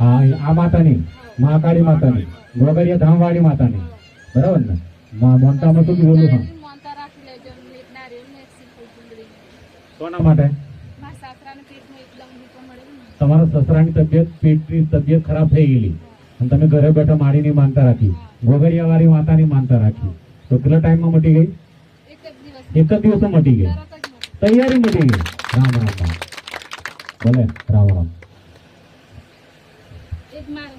હા આ માતાની. મહાકાળી માતાની. ગોગરિયા ધામવાળી માતાની. બરાબર ને? મોન્ટામાં શું કીધેલું હા. કોના માટે? તમારા સસરાની તબિયત પેટની તબિયત ખરાબ થઈ ગયેલી. અને તમે ઘરે બેઠા માડીની માનતા રાખી. ગોગરિયા વાળી માતાની માનતા રાખી. તો કેટલા ટાઈમમાં મટી ગઈ? એક જ દિવસ. દિવસમાં મટી ગઈ. તૈયારી મટી ગઈ. રામ રામ રામ. ભલે રામ રામ. એક માર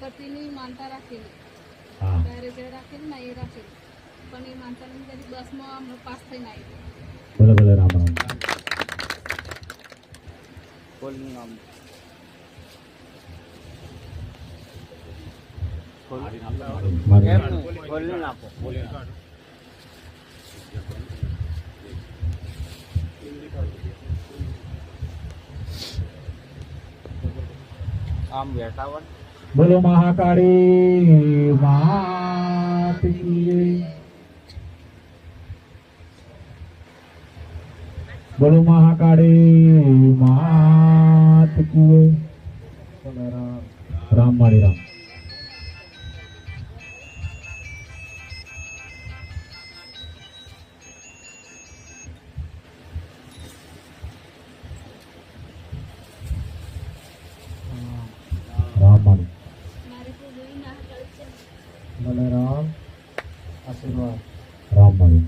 પતિની માનતા રાખેલી. હા. ત્યારે જે રાખેલી ને એ રાખેલી. પણ એ માનતા ની બસમાં હમણાં પાસ થઈને આવી ભલે ભલે રામ રામ. મારી આમ બેઠા બોલો મહાકાળી માત કી જય. બોલો મહાકાળી માત કી જય. બોલો રામ રામ માળી રામ રામ બલરામ આશીર્વાદ રામ મળી